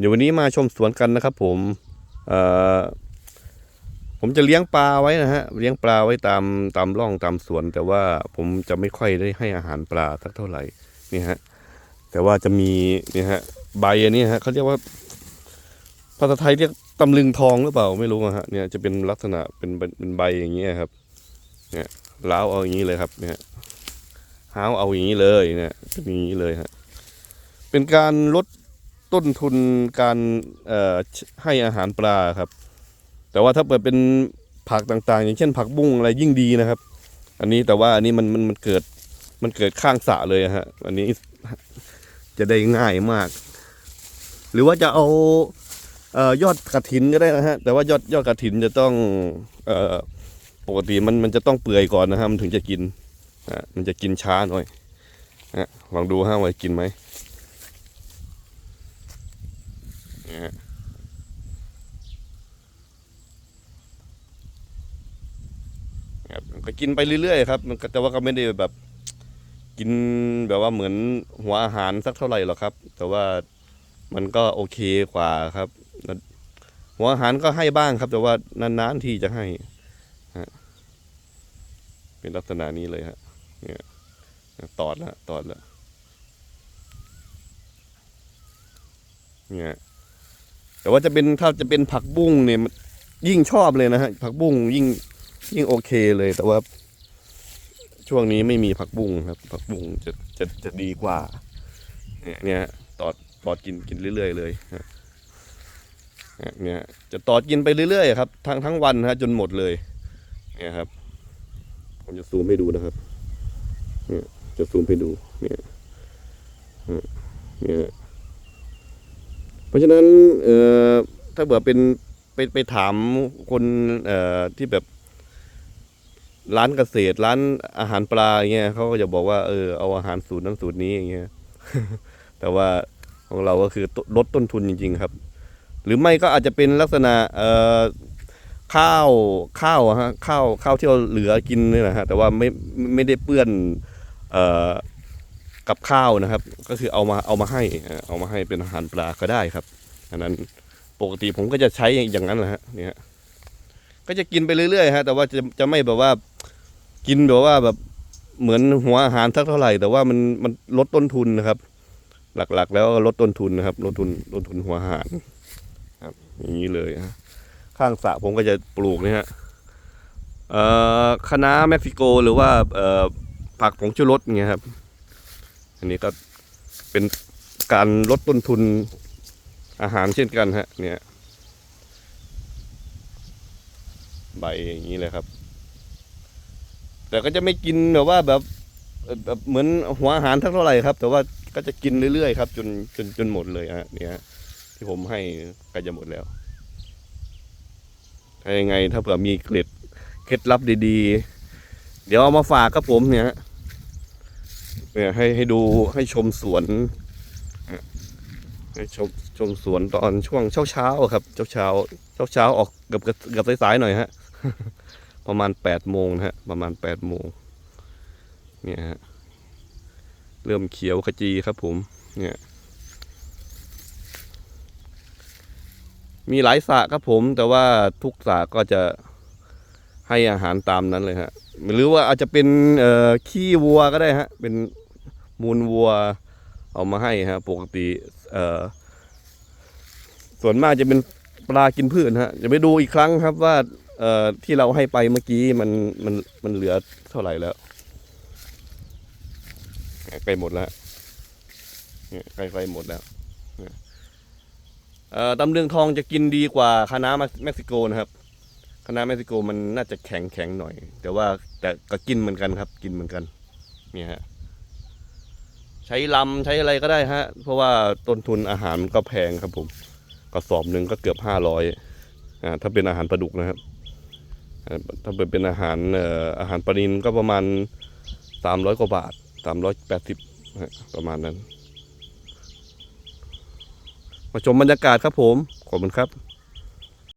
เดี๋ยววันนี้มาชมสวนกันนะครับ ผมผมจะเลี้ยงปลาไว้นะฮะเลี้ยงปลาไว้ตามตามร่องตามสวน แต่ว่าผมจะไม่ค่อยได้ให้อาหารปลาสักเท่าไหร่นี่ฮะแต่ว่าจะมีนี่ฮะใบอันนี้ฮะเขาเรียกว่าภาษาไทยเรียกตำลึงทองหรือเปล่าไม่รู้อะฮะเนี่ยจะเป็นลักษณะเป็นเป็นใบอย่างเงี้ยครับเนี่ยล้าวเอาอย่างนี้เลยครับเนี่ยห้าวเอาอย่างนี้เลยเนี่ยเป็นอย่างนี้เลยฮะเป็นการลด ต้นทุนการให้อาหารปลาครับ แต่ว่าถ้าเปิดเป็นผักต่างๆ อย่างเช่นผักบุ้งอะไรยิ่งดีนะครับ อันนี้แต่ว่าอันนี้มันมันมันเกิดมันเกิดข้างสะเลยฮะอันนี้จะได้ง่ายมาก หรือว่าจะเอาเอ่อยอดกระถินก็ได้นะฮะ แต่ว่ายอดยอดกระถินจะต้องเอ่อปกติมันมันจะต้องเปื่อยก่อนนะฮะมันถึงจะกินอะมันจะกินช้าหน่อยอะลองดูฮะว่ากินไหม เนี่ยฮะครับก็กินไปเรื่อยๆครับแต่ว่าก็ไม่ได้แบบ กินแบบว่าเหมือนหัวอาหารสักเท่าไหร่หรอกครับ แต่ว่ามันก็โอเคกว่าครับ หัวอาหารก็ให้บ้างครับ แต่ว่านานๆที่จะให้เป็นลักษณะนี้เลยฮะเนี่ยตอดละตอดละเนี่ย แต่ว่าจะเป็นถ้าจะเป็นผักบุ้งเนี่ยมันยิ่งชอบเลยนะฮะผักบุ้งยิ่งยิ่งโอเคเลยแต่ว่า ช่วงนี้ไม่มีผักบุ้งครับ ผักบุ้งจะจะจะดีกว่า เนี่ยเนี่ยตอดตอดกินกินเรื่อยๆเลยเนี่ยจะตอดกินไปเรื่อยๆครับทั้งทั้งวันฮะจนหมดเลย เนี่ยครับ ผมจะซูมให้ดูนะครับ เนี่ยจะซูมให้ดู เนี่ยเนี่ย เพราะฉะนั้นเอ่อถ้าเผื่อเป็นไปไปถามคนเอ่อที่แบบร้านเกษตรร้านอาหารปลาเงี้ยเขาก็จะบอกว่าเออเอาอาหารสูตรนั้นสูตรนี้อย่างเงี้ย แต่ว่าของเราก็คือลดต้นทุนจริง ๆ ครับ หรือไม่ก็อาจจะเป็นลักษณะเอ่อข้าวข้าวฮะข้าวข้าวที่เราเหลือกินนี่แหละฮะแต่ว่าไม่ไม่ได้เปื้อนเอ่อ กับข้าวนะครับ ก็คือเอามาเอามาให้เอามาให้เป็นอาหารปลาก็ได้ครับ อันนั้นปกติผมก็จะใช้อย่างนั้นแหละฮะเนี่ยฮะก็จะกินไปเรื่อยๆฮะแต่ว่าจะจะไม่แบบว่ากินแบบว่าแบบเหมือนหัวอาหารสักเท่าไหร่ แต่ว่ามันมันลดต้นทุนนะครับ หลักๆ แล้วลดต้นทุนนะครับ ลดทุนลดทุนหัวอาหารครับ อย่างนี้เลยฮะข้างสระผมก็จะปลูกนี่ฮะเอ่อคะน้าเม็กซิโกหรือว่าเอ่อผักผงชูรสเงี้ยครับ อันนี้ก็เป็นการลดต้นทุนอาหารเช่นกันฮะ เนี่ย ใบอย่างนี้เลยครับ แต่ก็จะไม่กินแบบว่าแบบแบบเหมือนหัวอาหารเท่าไหร่ครับ แต่ว่าก็จะกินเรื่อยๆครับ จนจนจนหมดเลยฮะเนี่ยที่ผมให้ก็จะหมดแล้วถ้ายังไงถ้าเผื่อมีเกล็ดเคล็ดลับดีๆ เดี๋ยวเอามาฝากครับผมเนี่ย เนี่ยให้ให้ดูให้ชมสวนให้ชมชมสวนตอนช่วงเช้าเช้าครับ เช้าเช้าเช้าเช้าออกเกือบเกือบสายๆหน่อยฮะ ประมาณแปดโมงนะฮะ ประมาณแปดโมงเนี่ยฮะเริ่มเขียวขจีครับผม เนี่ย มีหลายสระครับผม แต่ว่าทุกสระก็จะให้อาหารตามนั้นเลยฮะ หรือว่าอาจจะเป็นขี้วัวก็ได้ฮะ เป็น มูลวัว เอามาให้ฮะปกติเอ่อส่วนมากจะเป็นปลากินพืชฮะจะไปดูอีกครั้งครับว่าเอ่อที่เราให้ไปเมื่อกี้มันมันมันเหลือเท่าไหร่แล้วใกล้หมดแล้วเนี่ยใกล้ใกล้หมดแล้วเนี่ยเอ่อตำเลืองทองจะกินดีกว่าคาน้าเม็กซิโกนะครับคณะเม็กซิโกมันน่าจะแข็งแข็งหน่อย แต่ว่าแต่ก็กินเหมือนกันครับ กินเหมือนกัน เนี่ยฮะ ใช้ลำใช้อะไรก็ได้ฮะ เพราะว่าต้นทุนอาหารมันก็แพงครับผมกระสอบหนึ่งก็เกือบห้าร้อยอ่าถ้าเป็นอาหารปลาดุกนะครับอ่าถ้าเป็นเป็นอาหารเอ่ออาหารปลานินก็ประมาณสามร้อยกว่าบาทสามร้อยแปดสิบประมาณนั้น มาชมบรรยากาศครับผม ขอบคุณครับ